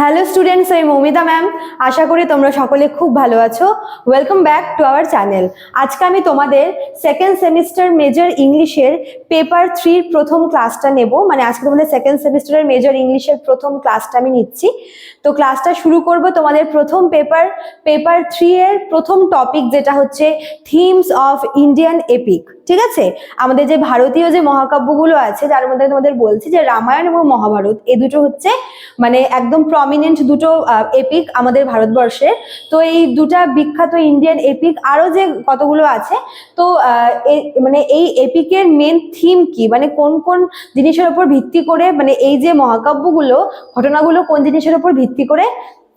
Hello students আমি Moumita ma'am আশা করি তোমরা সকলে খুব ভালো আছো। Welcome back to our channel আজকে আমি তোমাদের সেকেন্ড সেমিস্টার মেজর ইংলিশের পেপার থ্রির প্রথম ক্লাসটা নেব। মানে আজকে তোমাদের সেকেন্ড সেমিস্টারের মেজর ইংলিশের প্রথম ক্লাসটা আমি নিচ্ছি। তো ক্লাসটা শুরু করব তোমাদের প্রথম পেপার পেপার থ্রি এর প্রথম টপিক যেটা হচ্ছে থিমস অফ ইন্ডিয়ান এপিক ঠিক আছে? আমাদের যে ভারতীয় যে মহাকাব্যগুলো আছে, যার মধ্যে তোমাদের বলছি যে রামায়ণ এবং মহাভারত এই দুটো হচ্ছে মানে একদম প্রমিনেন্ট দুটো এপিক আমাদের ভারতবর্ষে। তো এই দুটা বিখ্যাত ইন্ডিয়ান এপিক আরও যে কতগুলো আছে, তো মানে এই এপিকের মেন থিম কি? মানে কোন কোন জিনিসের উপর ভিত্তি করে মানে এই যে মহাকাব্যগুলো, ঘটনাগুলো কোন জিনিসের উপর ভিত্তি করে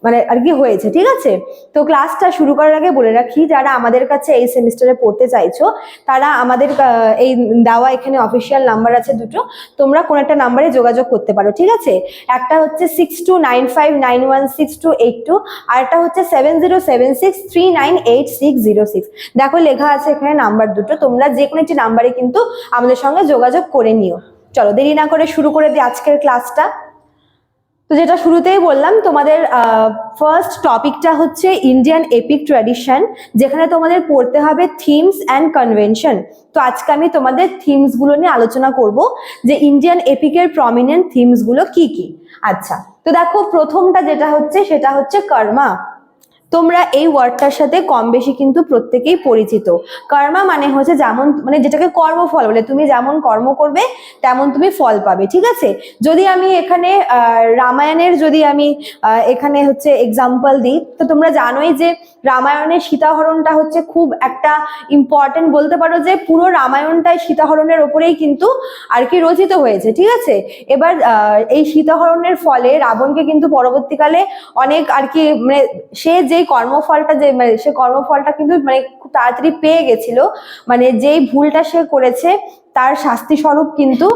মানে আর কি হয়েছে, ঠিক আছে? তো ক্লাসটা শুরু করার আগে বলে রাখি, যারা আমাদের কাছে এই সেমিস্টারে পড়তে চাইছো, তারা আমাদের এই দেওয়া এখানে অফিসিয়াল নাম্বার আছে দুটো, তোমরা কোন একটা নাম্বারে যোগাযোগ করতে পারো, ঠিক আছে? একটা হচ্ছে six two nine five nine one six two eight two আর একটা হচ্ছে seven zero seven six three nine eight six zero six দেখো লেখা আছে এখানে নাম্বার দুটো, তোমরা যে কোনো একটি নাম্বারে কিন্তু আমাদের সঙ্গে যোগাযোগ করে নিও। চলো, দেরি না করে শুরু করে দিই আজকের ক্লাসটা তো যেটা শুরুতেই বললাম, তোমাদের ফার্স্ট টপিকটা হচ্ছে ইন্ডিয়ান এপিক ট্র্যাডিশন যেখানে তোমাদের পড়তে হবে থিমস অ্যান্ড কনভেনশন তো আজকে আমি তোমাদের থিমসগুলো নিয়ে আলোচনা করব, যে ইন্ডিয়ান এপিকের প্রমিনেন্ট থিমসগুলো কি কি। আচ্ছা তো দেখো প্রথমটা যেটা হচ্ছে, সেটা হচ্ছে কর্মা তোমরা এই ওয়ার্ডটার সাথে কম বেশি কিন্তু প্রত্যেকেই পরিচিত। কর্মা মানে হচ্ছে যেমন মানে যেটাকে কর্মফল বলে, তুমি যেমন কর্ম করবে, তেমন তুমি ফল পাবে, ঠিক আছে? যদি আমি এখানে রামায়ণের যদি আমি এখানে হচ্ছে এক্সাম্পল দিই, তো তোমরা জানোই যে রামায়ণের সীতাহরণটা হচ্ছে খুব একটা ইম্পর্টেন্ট বলতে পারো যে পুরো রামায়ণটাই সীতাহরণের ওপরেই কিন্তু আর কি রচিত হয়েছে, ঠিক আছে? এবার এই সীতাহরণের ফলে রাবণকে কিন্তু পরবর্তীকালে অনেক আর কি মানে সে যেই কর্মফলটা যে মানে সে কর্মফলটা কিন্তু মানে খুব তাড়াতাড়ি পেয়ে গেছিল। মানে যেই ভুলটা সে করেছে তার শাস্তি স্বরূপ কিন্তু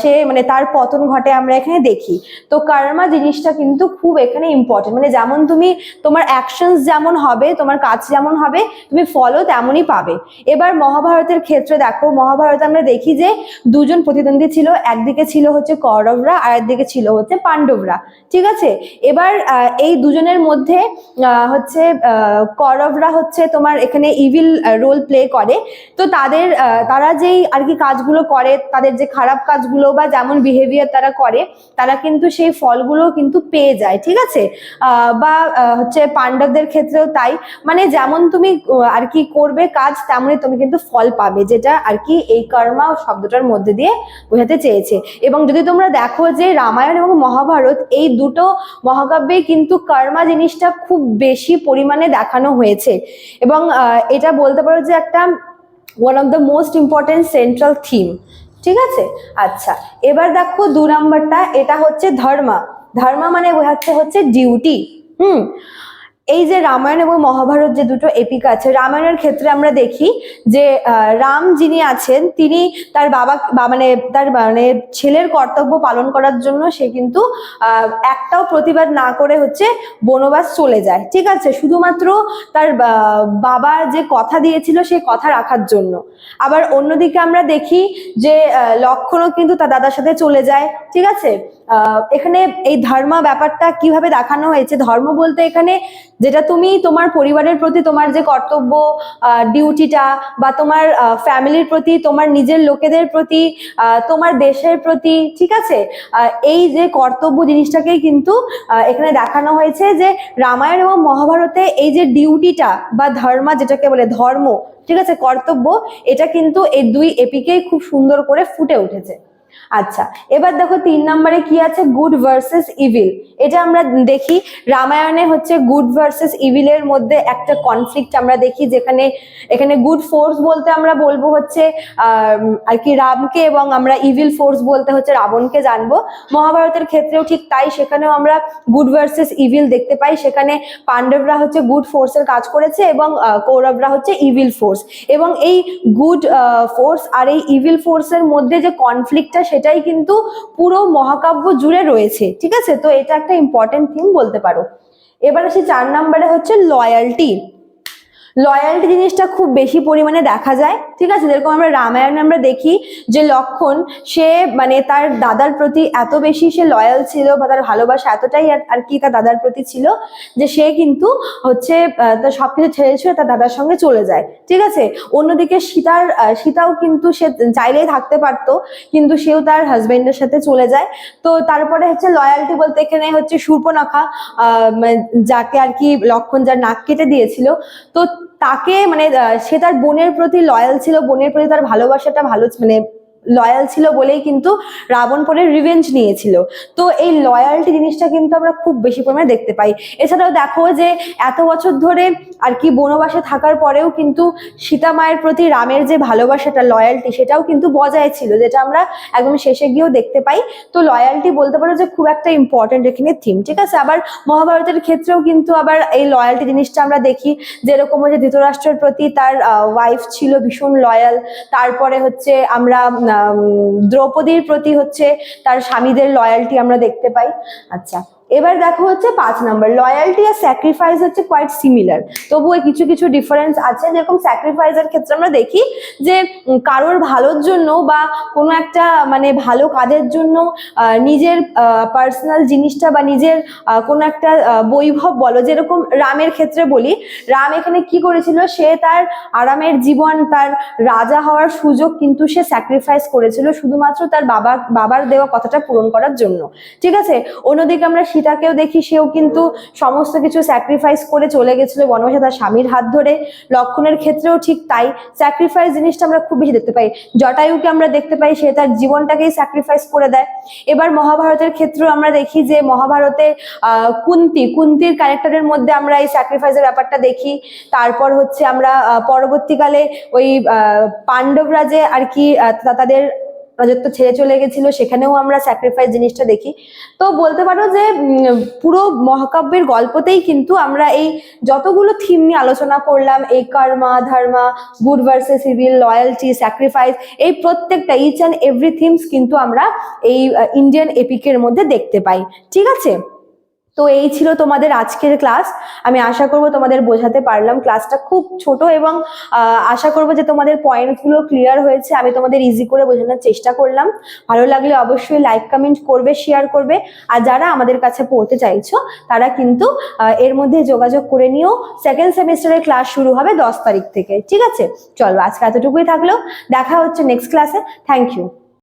সে মানে তার পতন ঘটে আমরা এখানে দেখি। তো কর্মা জিনিসটা কিন্তু খুব এখানে ইম্পর্টেন্ট মানে যেমন তুমি তোমার অ্যাকশনস যেমন হবে, তোমার কাজ যেমন হবে, তুমি ফলও তেমনই পাবে। এবার মহাভারতের ক্ষেত্রে দেখো, মহাভারতে আমরা দেখি যে দুজন প্রতিদ্বন্দ্বী ছিল, একদিকে ছিল হচ্ছে কৌরবরা আর একদিকে ছিল হচ্ছে পাণ্ডবরা, ঠিক আছে? এবার এই দুজনের মধ্যে হচ্ছে কৌরবরা হচ্ছে তোমার এখানে ইভিল রোল প্লে করে। তো তাদের তারা যেই আর কি কাজগুলো করে, তাদের যে খারাপ কাজগুলো বা যেমন বিহেভিয়ার তারা করে, তারা কিন্তু সেই ফলগুলো কিন্তু পেয়ে যায়, ঠিক আছে? বা হচ্ছে পাণ্ডবদের ক্ষেত্রেও তাই। মানে যেমন তুমি আর কি করবে কাজ, তেমনই তুমি কিন্তু ফল পাবে, যেটা আর কি এই কর্মা শব্দটার মধ্যে দিয়ে বোঝাতে চেয়েছে। এবং যদি তোমরা দেখো যে রামায়ণ এবং মহাভারত, এই দুটো মহাকাব্যে কিন্তু কর্মা জিনিসটা খুব বেশি পরিমাণে দেখানো হয়েছে। এবং এটা বলতে পারো যে একটা one of the most important central theme ঠিক আছে? আচ্ছা এবার দেখো দু নম্বরটা, এটা হচ্ছে ধর্মা। ধর্মা মানে হচ্ছে হচ্ছে ডিউটি হুম? এই যে রামায়ণ এবং মহাভারত যে দুটো এপিক আছে, রামায়ণের ক্ষেত্রে আমরা দেখি যে রাম যিনি আছেন, তিনি তার বাবা মানে তার মানে ছেলের কর্তব্য পালন করার জন্য সে কিন্তু একটাও প্রতিবাদ না করে হচ্ছে বনবাস চলে যায়। ঠিক আছে? শুধুমাত্র তার বাবা যে কথা দিয়েছিল সেই কথা রাখার জন্য। আবার অন্যদিকে আমরা দেখি যে লক্ষণও কিন্তু তার দাদার সাথে চলে যায়। ঠিক আছে? এখানে এই ধর্ম ব্যাপারটা কীভাবে দেখানো হয়েছে? ধর্ম বলতে এখানে যেটা তুমি তোমার পরিবারের প্রতি তোমার যে কর্তব্য ডিউটিটা বা তোমার ফ্যামিলির প্রতি, তোমার নিজের লোকেদের প্রতি তোমার দেশের প্রতি, ঠিক আছে? এই যে কর্তব্য জিনিসটাকেই কিন্তু এখানে দেখানো হয়েছে যে রামায়ণ এবং মহাভারতে এই যে ডিউটিটা বা ধর্মা যেটাকে বলে ধর্ম, ঠিক আছে, কর্তব্য, এটা কিন্তু এই দুই এপিকেই খুব সুন্দর করে ফুটে উঠেছে। আচ্ছা এবার দেখো তিন নম্বরে কি আছে? Good versus evil. এটা আমরা দেখি, রামায়ণে হচ্ছে গুড ভার্সেস ইভিলের মধ্যে একটা কনফ্লিক্ট আমরা দেখি, যেখানে, এখানে গুড ফোর্স বলতে আমরা বলব হচ্ছে আর কি রামকে এবং আমরা ইভিল ফোর্স বলতে হচ্ছে রাবণকে জানব। মহাভারতের ক্ষেত্রেও ঠিক তাই, সেখানেও আমরা গুড ভার্সেস ইভিল দেখতে পাই। সেখানে পাণ্ডবরা হচ্ছে গুড ফোর্সের কাজ করেছে এবং কৌরবরা হচ্ছে ইভিল ফোর্স। এবং এই গুড ফোর্স আর এই ইভিল ফোর্সের মধ্যে যে কনফ্লিক্টটা সেটাই কিন্তু পুরো মহাকাব্য জুড়ে রয়েছে, ঠিক আছে? তো এটা একটা ইম্পর্টেন্ট থিম বলতে পারো। এবার আসি চার নাম্বারে হচ্ছে লয়ালটি লয়ালটি জিনিসটা খুব বেশি পরিমাণে দেখা যায়। ঠিক আছে? যেরকম আমরা রামায়ণে আমরা দেখি যে লক্ষণ, সে মানে তার দাদার প্রতি এত বেশি সে লয়াল ছিল বা তার ভালোবাসা এতটাই আর- কি তার দাদার প্রতি ছিল যে সে কিন্তু হচ্ছে তার সবকিছু ছেড়ে ছুড়ে তার দাদার সঙ্গে চলে যায়। ঠিক আছে? অন্যদিকে সীতার সীতাও কিন্তু সে চাইলেই থাকতে পারতো, কিন্তু সেও তার হাজবেন্ডের সাথে চলে যায়। তো তারপরে হচ্ছে লয়ালটি বলতে এখানে হচ্ছে সূর্পনখা মানে যাকে আর কি লক্ষণ যার নাক কেটে দিয়েছিল। তো তাকে মানে সে তার বোনের প্রতি লয়াল ছিল বোনের প্রতি তার ভালোবাসাটা ভালো মানে লয়াল ছিল বলেই কিন্তু রাবণ পরে রিভেঞ্জ নিয়েছিল। তো এই লয়ালটি জিনিসটা কিন্তু আমরা খুব বেশি পরিমাণে দেখতে পাই। এছাড়াও দেখো যে এত বছর ধরে আর কি বনবাসে থাকার পরেও কিন্তু সীতা মায়ের প্রতি রামের যে ভালোবাসাটা লয়ালটি সেটাও কিন্তু বজায় ছিল, যেটা আমরা একদম শেষে গিয়েও দেখতে পাই। তো লয়ালটি বলতে পারো যে খুব একটা ইম্পর্টেন্ট এখানে থিম ঠিক আছে? আবার মহাভারতের ক্ষেত্রেও কিন্তু আবার এই লয়ালটি জিনিসটা আমরা দেখি, যেরকম হচ্ছে ধৃতরাষ্ট্রের প্রতি তার ওয়াইফ ছিল ভীষণ লয়াল তারপরে হচ্ছে আমরা দ্রৌপদীর প্রতি হচ্ছে তার স্বামীদের লয়ালটি আমরা দেখতে পাই। আচ্ছা এবার দেখো হচ্ছে পাঁচ নাম্বার। লয়ালটি আর স্যাক্রিফাইস হচ্ছে কোয়াইট সিমিলার তবুও কিছু কিছু ডিফারেন্স আছে। যেরকম স্যাক্রিফাইসের ক্ষেত্রে আমরা দেখি যে কারোর ভালোর জন্য বা কোনো একটা মানে ভালো কাজের জন্য নিজের পার্সোনাল জিনিসটা বা নিজের কোনো একটা বৈভব বলো, যেরকম রামের ক্ষেত্রে বলি, রাম এখানে কি করেছিল? সে তার আরামের জীবন, তার রাজা হওয়ার সুযোগ কিন্তু সে স্যাক্রিফাইস করেছিল শুধুমাত্র তার বাবা, বাবার দেওয়া কথাটা পূরণ করার জন্য। ঠিক আছে? অন্যদিকে আমরা সীতাকেও দেখি, সেও কিন্তু সমস্ত কিছু স্যাক্রিফাইস করে চলে গেছিল বনবাসে তার স্বামীর হাত ধরে। লক্ষণের ক্ষেত্রেও ঠিক তাই। স্যাক্রিফাইস জিনিসটা আমরা খুব বেশি দেখতে পাই। জটায়ুকে আমরা দেখতে পাই, সে তার জীবনটাকেই স্যাক্রিফাইস করে দেয়। এবার মহাভারতের ক্ষেত্রেও আমরা দেখি যে মহাভারতে কুন্তি, কুন্তির ক্যারেক্টারের মধ্যে আমরা এই স্যাক্রিফাইসের ব্যাপারটা দেখি। তারপর হচ্ছে আমরা পরবর্তীকালে ওই পাণ্ডবরা যে আর কি তাদের রাজত্ব ছেড়ে চলে গেছিল, সেখানেও আমরা স্যাক্রিফাইস জিনিসটা দেখি। তো বলতে পারো যে পুরো মহাকাব্যের গল্পতেই কিন্তু আমরা এই যতগুলো থিম নিয়ে আলোচনা করলাম, এই karma dharma good versus evil loyalty sacrifice এই প্রত্যেকটা ইচ অ্যান্ড এভরি থিমস কিন্তু আমরা এই ইন্ডিয়ান এপিকের মধ্যে দেখতে পাই। ঠিক আছে? তো এই ছিল তোমাদের আজকের ক্লাস আমি আশা করব তোমাদের বোঝাতে পারলাম ক্লাসটা খুব ছোট এবং আশা করব যে তোমাদের পয়েন্টগুলো ক্লিয়ার হয়েছে। আমি তোমাদের ইজি করে বোঝানোর চেষ্টা করলাম। ভালো লাগলে অবশ্যই লাইক কমেন্ট করবে শেয়ার করবে। আর যারা আমাদের কাছে পড়তে চাইছো, তারা কিন্তু এর মধ্যে যোগাযোগ করে নিও। সেকেন্ড সেমিস্টারের ক্লাস শুরু হবে দশ তারিখ থেকে। ঠিক আছে? চলো আজকে এতটুকুই থাকল। দেখা হচ্ছে নেক্সট ক্লাসে থ্যাংক ইউ